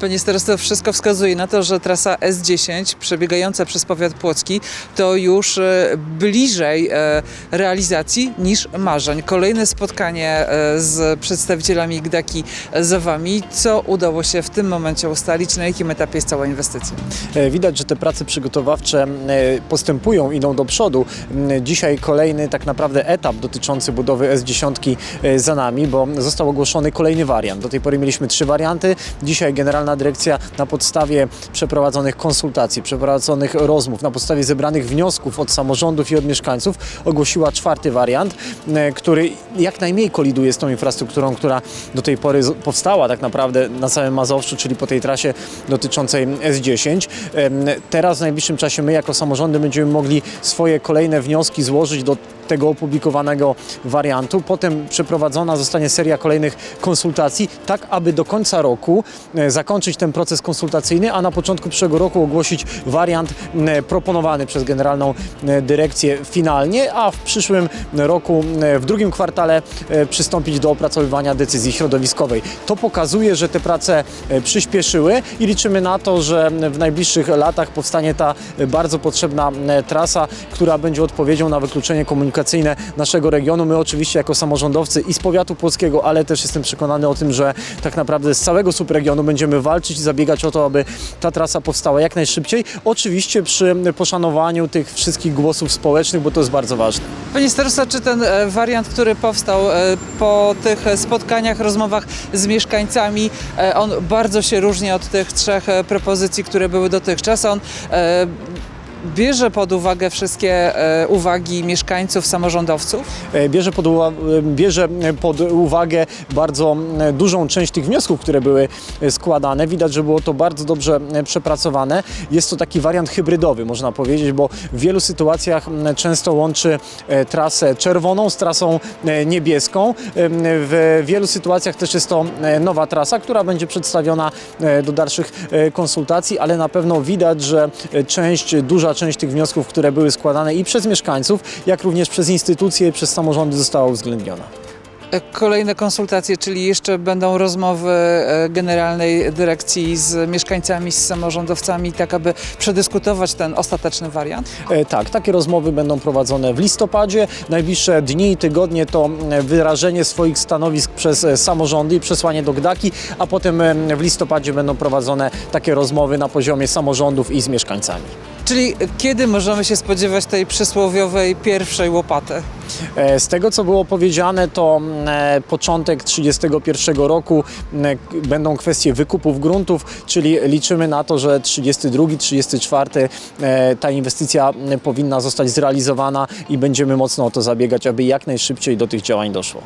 Panie starosto, wszystko wskazuje na to, że trasa S10 przebiegająca przez powiat płocki to już e, bliżej e, realizacji niż marzeń. Kolejne spotkanie e, z przedstawicielami GDAKI za Wami. Co udało się w tym momencie ustalić? Na jakim etapie jest cała inwestycja? Widać, że te prace przygotowawcze postępują, idą do przodu. Dzisiaj kolejny tak naprawdę etap dotyczący budowy S10 e, za nami, bo został ogłoszony kolejny wariant. Do tej pory mieliśmy trzy warianty. Dzisiaj Generalna Dyrekcja na podstawie przeprowadzonych konsultacji, przeprowadzonych rozmów, na podstawie zebranych wniosków od samorządów i od mieszkańców ogłosiła czwarty wariant, e, który jak najmniej koliduje z tą infrastrukturą, która do tej pory powstała tak naprawdę na całym Mazowszu, czyli po tej trasie dotyczącej S10. Em, Teraz w najbliższym czasie my jako samorządy będziemy mogli swoje kolejne wnioski złożyć do tego opublikowanego wariantu. Potem przeprowadzona zostanie seria kolejnych konsultacji, tak aby do końca roku e, zakończyć ten proces konsultacyjny, a na początku przyszłego roku ogłosić wariant proponowany przez Generalną Dyrekcję finalnie, a w przyszłym roku, w drugim kwartale e, przystąpić do opracowywania decyzji środowiskowej. To pokazuje, że te prace e, przyspieszyły i liczymy na to, że w najbliższych latach powstanie ta e, bardzo potrzebna trasa, która będzie odpowiedzią na wykluczenie komunikacyjne naszego regionu. My oczywiście jako samorządowcy i z powiatu płockiego, ale też jestem przekonany o tym, że tak naprawdę z całego subregionu będziemy walczyć i zabiegać o to, aby ta trasa powstała jak najszybciej. Oczywiście przy poszanowaniu tych wszystkich głosów społecznych, bo to jest bardzo ważne. Panie starosto, czy ten e, wariant, który powstał e, po tych e, spotkaniach, rozmowach z mieszkańcami, on bardzo się różni od tych trzech propozycji, które były dotychczas. On bierze pod uwagę wszystkie e, uwagi mieszkańców, samorządowców? E, bierze pod, e, bierze pod uwagę bardzo dużą część tych wniosków, które były składane. Widać, że było to bardzo dobrze przepracowane. Jest to taki wariant hybrydowy, można powiedzieć, bo w wielu sytuacjach często łączy trasę czerwoną z trasą niebieską. W wielu sytuacjach też jest to nowa trasa, która będzie przedstawiona do dalszych konsultacji, ale na pewno widać, że część, duża część tych wniosków, które były składane i przez mieszkańców, jak również przez instytucje i przez samorządy została uwzględniona. Kolejne konsultacje, czyli jeszcze będą rozmowy e, Generalnej Dyrekcji z mieszkańcami, z samorządowcami, tak aby przedyskutować ten ostateczny wariant? E, Tak, takie rozmowy będą prowadzone w listopadzie. Najbliższe dni i tygodnie to wyrażenie swoich stanowisk przez e, samorządy i przesłanie do GDAKI, a potem w listopadzie będą prowadzone takie rozmowy na poziomie samorządów i z mieszkańcami. Czyli kiedy możemy się spodziewać tej przysłowiowej pierwszej łopaty? E, Z tego, co było powiedziane, to mm, e, początek 31 roku mm, k- będą kwestie wykupów gruntów, czyli liczymy na to, że 32, 34 e, ta inwestycja mm, powinna zostać zrealizowana i będziemy mocno o to zabiegać, aby jak najszybciej do tych działań doszło.